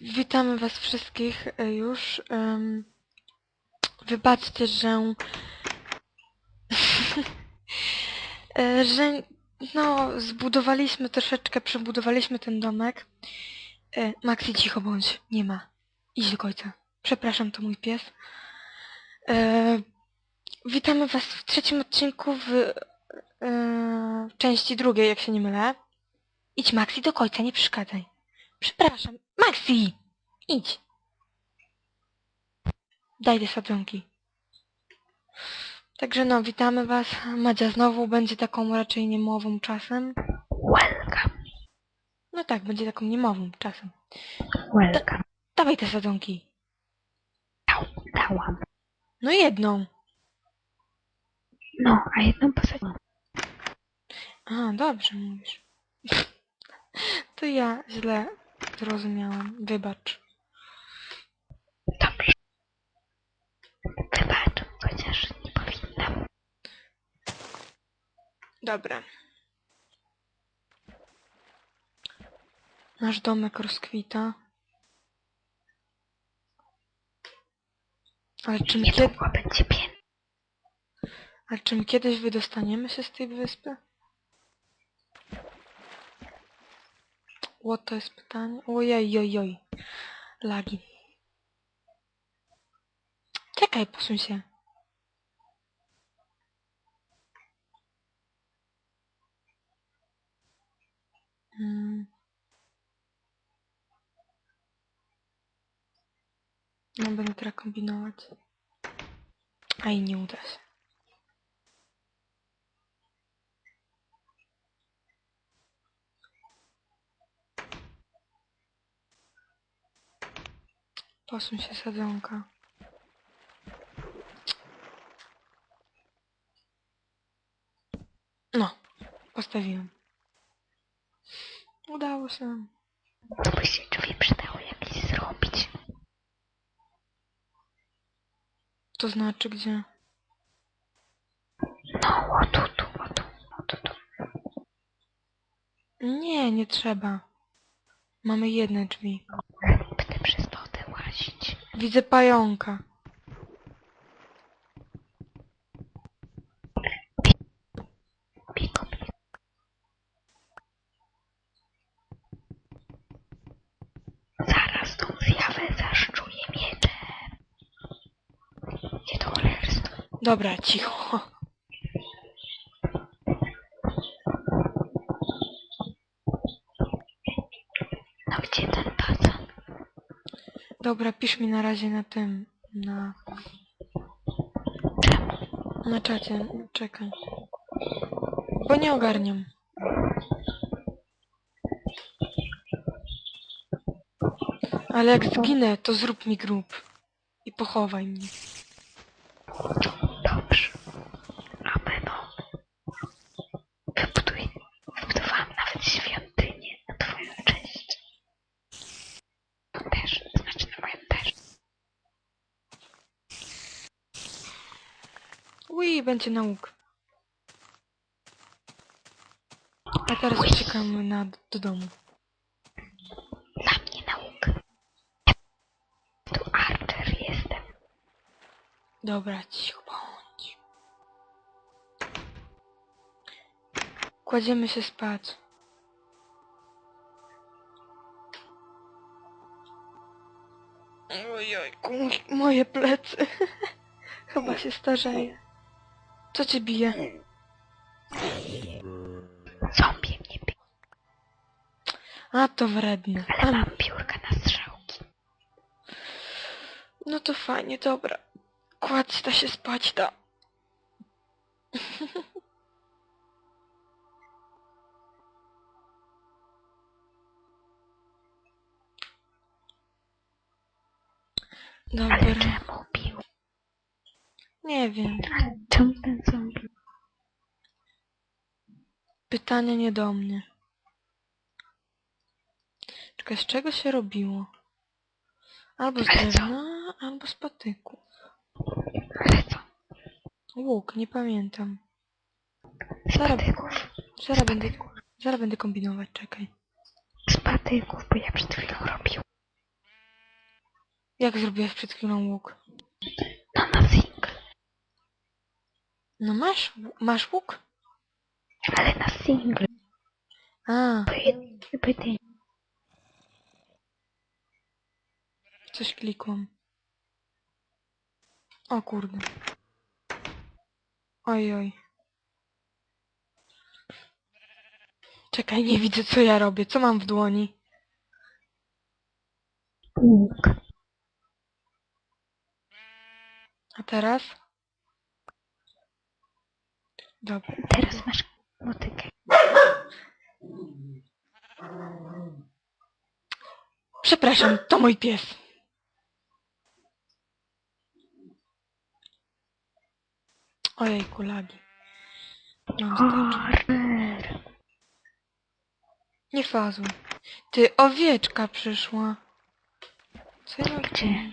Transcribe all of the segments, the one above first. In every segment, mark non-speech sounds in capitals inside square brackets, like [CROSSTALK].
Witamy was wszystkich e, już. em, wybaczcie, że... [LAUGHS] e, że no, zbudowaliśmy troszeczkę, przebudowaliśmy ten domek. E, Maxi, cicho bądź, nie ma. Idź do końca. Przepraszam, to mój pies. E, witamy was w trzecim odcinku w e, części drugiej, jak się nie mylę. Idź Maxi do końca, nie przeszkadzaj. Przepraszam. Maxi! Idź. Daj te sadzonki. Także no, witamy was. Madzia znowu będzie taką raczej niemową czasem. Welcome, No tak, będzie taką niemową czasem. welcome. Dawaj te sadzonki. Dał, dałam. No jedną. No, a jedną posadziłam. A, dobrze mówisz. [LAUGHS] To ja źle zrozumiałam. Wybacz. Dobrze. Wybacz, chociaż nie powinnam. Dobra. Nasz domek rozkwita. Ale czy my, kiedy, Niedługo będzie pięknie. ale czy my kiedyś wydostaniemy się z tej wyspy? O, to jest pytanie. Ojej, oj, oj. Lagi. Czekaj, posuń się. Hmm. No będę teraz kombinować. A i nie uda się. Posuń się sadzonka. No, postawiłem. Udało się. To by się drzwi przydało jakieś zrobić. To znaczy gdzie? No, o tu, tu, o tu, o tu, tu. Nie, nie trzeba. Mamy jedne drzwi. Widzę pająka. Zaraz tą zjawę zaszczuję mieczem. Nie to cholerstwo. Dobra, cicho. Dobra, pisz mi na razie na tym, na, na czacie. Czekaj. Bo nie ogarniam. Ale jak zginę, to zrób mi grób. I pochowaj mnie. Będzie nauk. A teraz uciekamy na, do domu. Dla mnie nauka. Tu Archer jestem. Dobra, cicho bądź. Kładziemy się spać. Ojojku, moje plecy. [LAUGHS] Chyba się starzeje. Co cię bije? Zombie mnie bi. A to wredne. Ale mam piórka na strzałki. no to fajnie, dobra. Kładź ta się spać, da. Ale Dobra, czemu bił? Nie wiem. Czemu ten zombie? Pytanie nie do mnie. Czekaj, z czego się robiło? Albo z drewna, albo z patyków. Ale co? Łuk, nie pamiętam. Zaraz, zaraz, będę, zaraz będę kombinować, czekaj. Z patyków, bo ja przed chwilą robiłam. Jak zrobiłaś przed chwilą łuk? No nothing. No masz, masz łuk? Ale na single. A, Pojedynczy, pojedynczy. coś klikłam. O kurde. Oj, oj. Czekaj, nie widzę co ja robię. Co mam w dłoni? Łuk. A teraz? Dobra. Teraz masz motykę. Przepraszam, to mój pies. Ojej, kulagi. Horror. Nie fazuj. Ty, owieczka przyszła. Co ja Gdzie?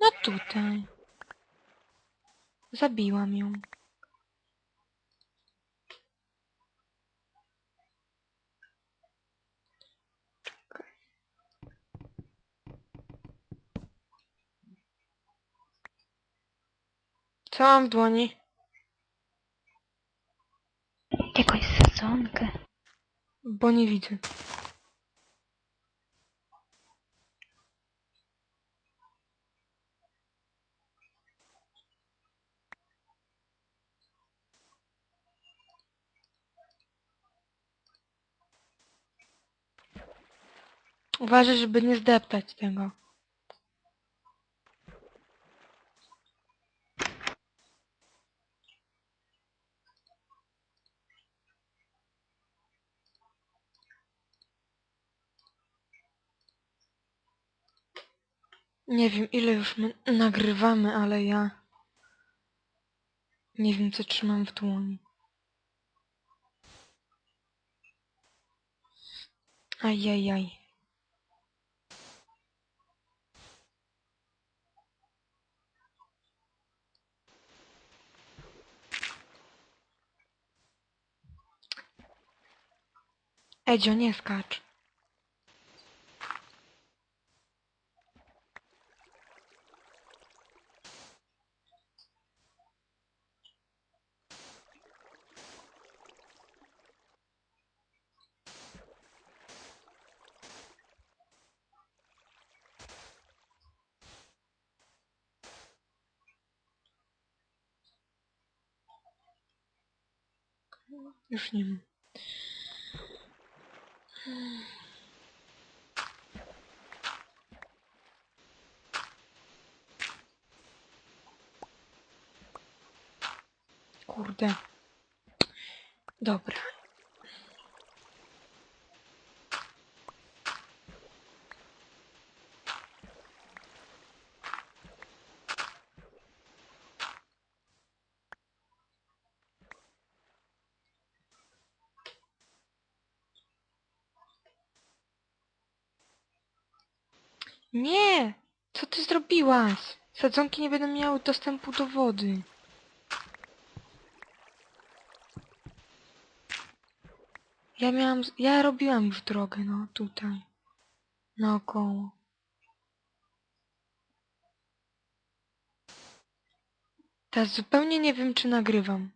No tutaj. Zabiłam ją. Co mam w dłoni? Jakąś sadzonkę. Bo nie widzę. Uważaj, żeby nie zdeptać tego. Nie wiem ile już my nagrywamy, ale ja nie wiem co trzymam w dłoni. Ajajaj. Edzio, nie skacz. Już nie mam. Kurde. Dobra. Nie! Co ty zrobiłaś? Sadzonki nie będą miały dostępu do wody. Ja miałam... Ja robiłam już drogę, no, tutaj. Naokoło. Teraz zupełnie nie wiem, czy nagrywam.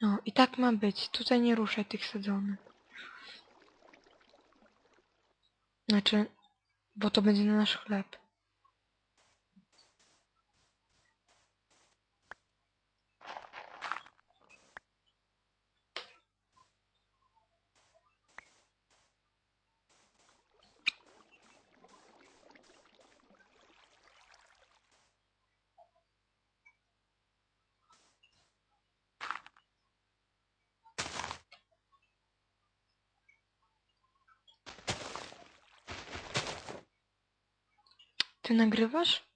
No, i tak ma być. Tutaj nie ruszaj tych sadzonek. Znaczy, bo to będzie na nasz chleb. Ty nagrywasz?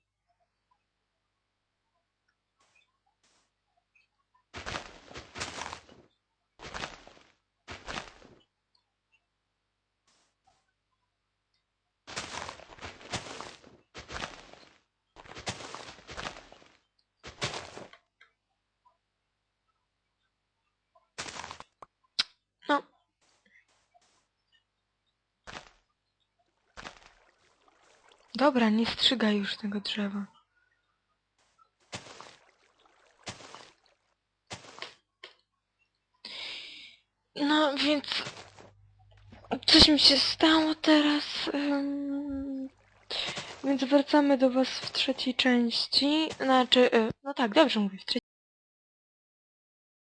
Dobra, nie strzygaj już tego drzewa. No więc coś mi się stało teraz. Więc wracamy do was w trzeciej części. Znaczy, y, no tak, dobrze mówię, w trzeciej